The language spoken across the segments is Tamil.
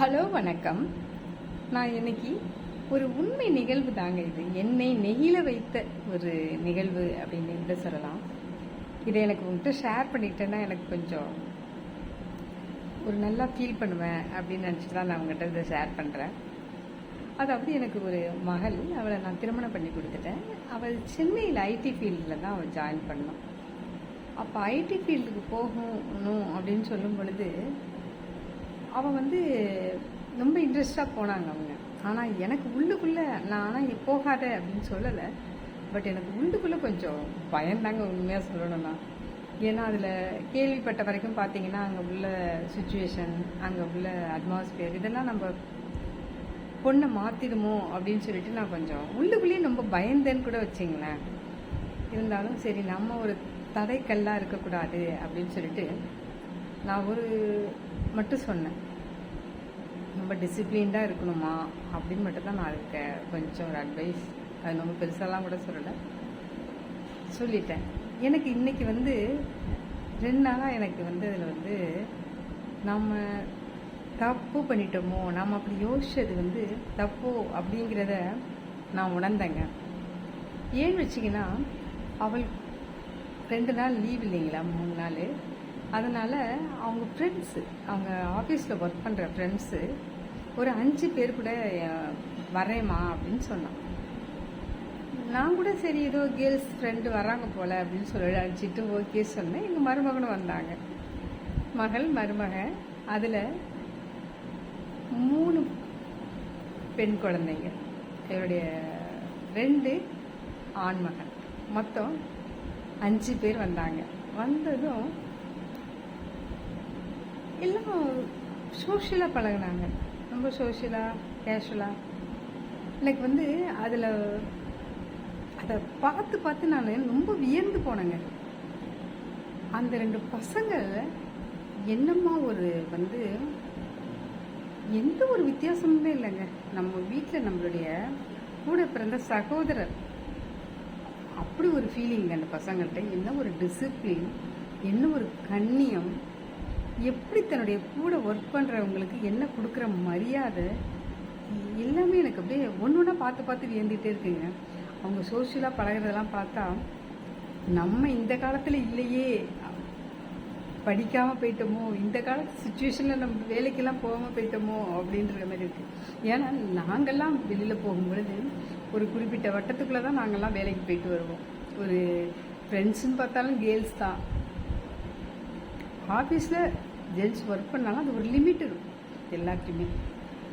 ஹலோ வணக்கம். நான் இன்னைக்கு ஒரு உண்மை நிகழ்வு தாங்க இது. என்னை நெகில வைத்த ஒரு நிகழ்வு அப்படின்னு கூட சொல்லலாம். இதை எனக்கு உங்கள்கிட்ட ஷேர் பண்ணிட்டேன்னா எனக்கு கொஞ்சம் ஒரு நல்லா ஃபீல் பண்ணுவேன் அப்படின்னு நினச்சிட்டு தான் நான் உங்கள்கிட்ட இதை ஷேர் பண்ணுறேன் அதாவது எனக்கு ஒரு மகள் அவளை நான் திருமணம் பண்ணி கொடுத்துட்டேன். அவள் சென்னையில் ஐடி ஃபீல்டில் தான் அவள் ஜாயின் பண்ணோம். அப்போ ஐடி ஃபீல்டுக்கு போகணும் அப்படின்னு சொல்லும் பொழுது அவள் வந்து ரொம்ப இன்ட்ரெஸ்டாக போனாங்க அவங்க. ஆனால் எனக்கு உள்ளுக்குள்ளே நான் ஆனால் போகாத அப்படின்னு சொல்லலை. பட் எனக்கு உள்ளுக்குள்ளே கொஞ்சம் பயந்தாங்க உண்மையாக சொல்லணும்னா. ஏன்னா அதில் கேள்விப்பட்ட வரைக்கும் பார்த்தீங்கன்னா அங்கே உள்ள சுச்சுவேஷன் அங்கே உள்ள அட்மாஸ்பியர் இதெல்லாம் நம்ம பொண்ணை மாற்றிடுமோ அப்படின்னு சொல்லிட்டு நான் கொஞ்சம் உள்ளுக்குள்ளேயே ரொம்ப பயந்தேன்னு கூட வச்சிங்களேன். இருந்தாலும் சரி நம்ம ஒரு தடைக்கல்லாக இருக்கக்கூடாது அப்படின்னு சொல்லிட்டு நான் ஒரு மட்டும் சொன்னேன். ரொம்ப டிசிப்ளின்டாக இருக்கணுமா? அப்படின்னு மட்டும் தான் நான் இருக்கேன். கொஞ்சம் ஒரு அட்வைஸ் அது ரொம்ப பெருசாலாம் கூட சொல்லலை. சொல்லிட்டேன். எனக்கு இன்றைக்கி வந்து ரெண்டு நாளாக எனக்கு வந்து அதில் வந்து நம்ம தப்பு பண்ணிட்டோமோ நாம் அப்படி யோசிச்சது வந்து தப்போ அப்படிங்கிறத நான் உணர்ந்தேங்க. ஏன்னு வச்சிங்கன்னா அவள் ரெண்டு நாள் லீவ் இல்லைங்களா? மூணு நாள். அதனால் அவங்க ஃப்ரெண்ட்ஸு அவங்க ஆஃபீஸில் ஒர்க் பண்ணுற ஃப்ரெண்ட்ஸு ஒரு அஞ்சு பேர் கூட வரேம்மா அப்படின்னு சொன்னான். நான் கூட சரி ஏதோ கேர்ள்ஸ் ஃப்ரெண்டு வராங்க போல் அப்படின்னு சொல்லி அழைச்சிட்டு ஓகே சொன்னேன். எங்கள் மருமகனும் வந்தாங்க. மகள் மருமகன் அதில் மூணு பெண் குழந்தைங்க. இவருடைய ரெண்டு ஆண்மகன். மொத்தம் அஞ்சு பேர் வந்தாங்க. வந்ததும் எல்லாம் சோஷியலாக பழகுனாங்க. ரொம்ப சோஷியலாக கேஷுவலாக எனக்கு வந்து அதில் அதை பார்த்து பார்த்து நான் ரொம்ப வியந்து போனேங்க. அந்த ரெண்டு பசங்க என்னம்மா ஒரு வந்து எந்த ஒரு வித்தியாசமுமே இல்லைங்க. நம்ம வீட்டில் நம்மளுடைய கூட பிறந்த சகோதரர். அப்படி ஒரு ஃபீலிங் அந்த பசங்கள்கிட்ட என்ன ஒரு டிசிப்ளின் என்ன ஒரு கண்ணியம். எப்படி தன்னுடைய கூட ஒர்க் பண்ணுறவங்களுக்கு என்ன கொடுக்குற மரியாதை? எல்லாமே எனக்கு அப்படியே ஒன்று ஒன்றா பார்த்து பார்த்து வியந்துட்டே இருக்குங்க. அவங்க சோஷியலாக பழகுறதெல்லாம் பார்த்தா நம்ம இந்த காலத்தில் இல்லையே. படிக்காமல் போயிட்டோமோ இந்த காலத்து சுச்சுவேஷனில் நம்ம வேலைக்கெல்லாம் போகாமல் போயிட்டோமோ அப்படின்ற மாதிரி இருக்குது ஏன்னா நாங்கள்லாம் வெளியில் போகும்பொழுது ஒரு குறிப்பிட்ட வட்டத்துக்குள்ளே தான் நாங்கள்லாம் வேலைக்கு போயிட்டு வருவோம். ஒரு ஃப்ரெண்ட்ஸுன்னு பார்த்தாலும் கேர்ள்ஸ் தான். ஆஃபீஸில் ஜென்ஸ் ஒர்க் பண்ணாலும் அது ஒரு லிமிட் இருக்கும். எல்லாத்தையுமே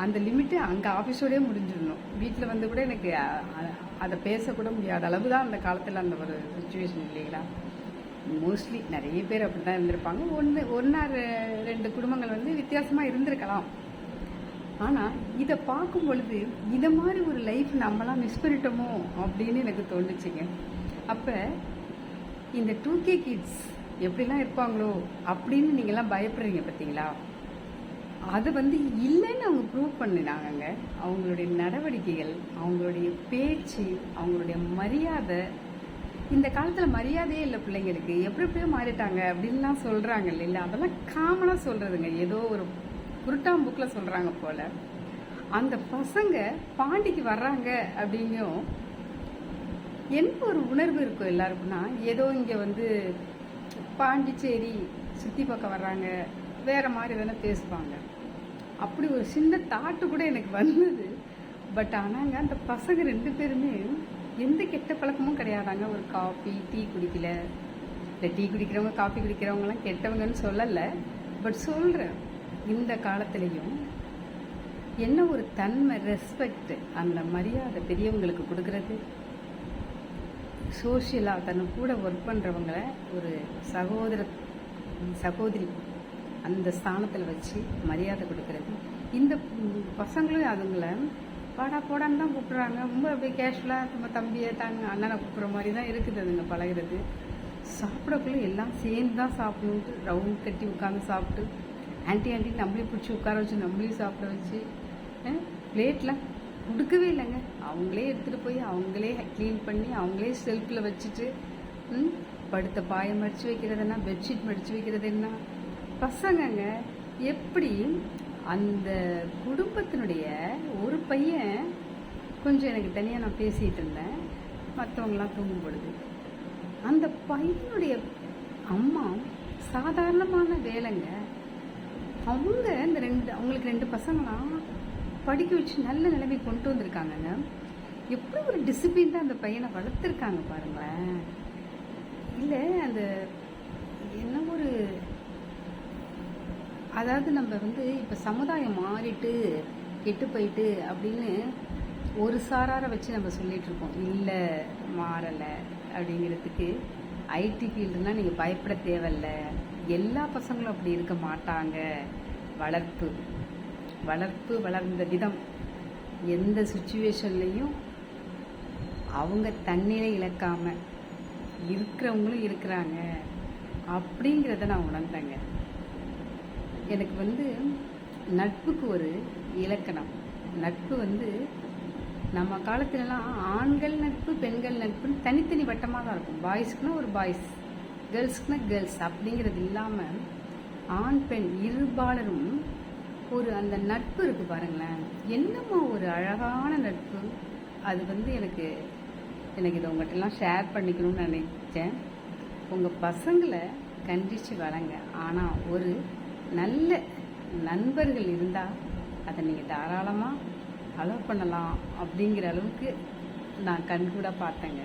அந்த லிமிட்டு அங்கே ஆஃபீஸோடயே முடிஞ்சிடணும். வீட்டில் வந்து கூட எனக்கு அதை பேசக்கூட முடியாத அளவு தான் அந்த காலத்தில் அந்த ஒரு சுச்சுவேஷன் இல்லைங்களா? மோஸ்ட்லி நிறைய பேர் அப்படி தான் இருந்திருப்பாங்க ஒன்று ஒன்றா ரெண்டு குடும்பங்கள் வந்து வித்தியாசமாக இருந்திருக்கலாம். ஆனால் இதை பார்க்கும் பொழுது இதை மாதிரி ஒரு லைஃப் நம்மலாம் மிஸ் பண்ணிட்டோமோ அப்படின்னு எனக்கு தோணுச்சுங்க. அப்போ இந்த டூ கே கிட்ஸ் எப்படிலாம் இருப்பாங்களோ அப்படின்னு நீங்கள்லாம் பயப்படுறீங்க பார்த்தீங்களா? அது வந்து இல்லைன்னு அவங்க ப்ரூவ் பண்ணினாங்கங்க. அவங்களுடைய நடவடிக்கைகள் அவங்களுடைய பேச்சு அவங்களுடைய மரியாதை. இந்த காலத்தில் மரியாதையே இல்லை பிள்ளைங்களுக்கு. எப்படி எப்படியோ மாறிட்டாங்க அப்படின்லாம் சொல்கிறாங்க இல்லை அதெல்லாம் காமனாக சொல்கிறதுங்க ஏதோ ஒரு புருட்டாம் புக்கில் சொல்கிறாங்க போல். அந்த பசங்க பாண்டிக்கு வர்றாங்க அப்படிங்கும் என்ன ஒரு உணர்வு இருக்கும் எல்லாருக்குன்னா? ஏதோ இங்கே வந்து பாண்டிச்சேரி சுற்றி பார்க்க வர்றாங்க. வேறு மாதிரி வேணால் பேசுவாங்க. அப்படி ஒரு சின்ன தாட்டு கூட எனக்கு வந்தது. பட் ஆனாங்க அந்த பசங்க ரெண்டு பேருமே எந்த கெட்ட பழக்கமும் கிடையாதாங்க. ஒரு காஃபி டீ குடிக்கல. இந்த டீ குடிக்கிறவங்க காஃபி குடிக்கிறவங்கலாம் கெட்டவங்கன்னு சொல்லலை. பட் சொல்கிறேன் இந்த காலத்துலேயும் என்ன ஒரு தன்மை ரெஸ்பெக்ட் அந்த மரியாதை பெரியவங்களுக்கு கொடுக்கறது? சோஷியலாக தன் கூட ஒர்க் பண்ணுறவங்கள ஒரு சகோதர சகோதரி அந்த ஸ்தானத்தில் வச்சு மரியாதை கொடுக்கறது. இந்த பசங்களும் அதுங்களை பாடா போடான்னு தான் கூப்பிட்றாங்க. ரொம்ப அப்படியே கேஷுவலாக நம்ம தம்பியை தாங்க அண்ணனை கூப்பிட்ற மாதிரி தான் இருக்குது அதுங்க பழகுறது. சாப்பிடக்குள்ள எல்லாம் சேர்ந்து தான் சாப்பிடணுன்ட்டு ரவுண்ட் கட்டி உட்காந்து சாப்பிட்டு ஆன்டி ஆன்டி நம்மளையும் பிடிச்சி உட்கார வச்சு நம்மளையும் சாப்பிட வச்சு பிளேட்லாம் கொடுக்கவே இல்லைங்க. அவங்களே எடுத்துகிட்டு போய் அவங்களே க்ளீன் பண்ணி அவங்களே செல்ஃபில் வச்சுட்டு ம், படுத்த பாயை மடித்து வைக்கிறதுனா பெட்ஷீட் மடித்து வைக்கிறது என்ன? பசங்கங்க எப்படி அந்த குடும்பத்தினுடைய ஒரு பையன் கொஞ்சம் எனக்கு தனியாக நான் பேசிகிட்டு இருந்தேன். மற்றவங்களாம் தூங்கும் பொழுது அந்த பையனுடைய அம்மா சாதாரணமான வேலைங்க. அவங்க இந்த ரெண்டு அவங்களுக்கு ரெண்டு பசங்களாம் படிக்க வச்சு நல்ல நிலைமை கொண்டு வந்திருக்காங்கங்க. எப்படி ஒரு டிசிப்ளின் அந்த பையனை வளர்த்துருக்காங்க பாருங்களேன்? இல்லை அந்த என்ன ஒரு அதாவது நம்ம வந்து இப்போ சமுதாயம் மாறிட்டு கெட்டு போயிட்டு அப்படின்னு ஒரு சாராரை வச்சு நம்ம சொல்லிட்டு இருக்கோம். இல்லை மாறலை அப்படிங்கிறதுக்கு ஐடி ஃபீல்டுனா நீங்கள் பயப்பட தேவையில்ல. எல்லா பசங்களும் அப்படி இருக்க மாட்டாங்க. வளர்ப்பு. வளர்ப்பு வளர்ந்த விதம். எந்த சுச்சுவேஷன்லையும் அவங்க தன்னிலை இழக்காம இருக்கிறவங்களும் இருக்கிறாங்க அப்படிங்கிறத நான் உணர்ந்தேங்க. எனக்கு வந்து நட்புக்கு ஒரு இலக்கணம். நட்பு வந்து நம்ம காலத்துலலாம் ஆண்கள் நட்பு பெண்கள் நட்புன்னு தனித்தனி வட்டமாக தான் இருக்கும். பாய்ஸ்க்குனா ஒரு பாய்ஸ் கேர்ள்ஸ்க்குனா கேர்ள்ஸ் அப்படிங்கிறது இல்லாமல் ஆண் பெண் இருபாலரும் ஒரு அந்த நட்பு இருக்குது பாருங்களேன். என்னமோ ஒரு அழகான நட்பு? அது வந்து எனக்கு எனக்கு இதை உங்கள்கிட்டலாம் ஷேர் பண்ணிக்கணும்னு நினைச்சேன். உங்கள் பசங்களை கண்டித்து வளங்க. ஆனால் ஒரு நல்ல நண்பர்கள் இருந்தால் அதை நீங்கள் தாராளமாக அலோவ் பண்ணலாம் அப்படிங்கிற அளவுக்கு நான் கண்கூட பார்த்தேங்க.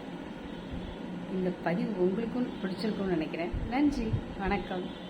இந்த பதிவு உங்களுக்கும் பிடிச்சிருக்கும்னு நினைக்கிறேன். நன்றி. வணக்கம்.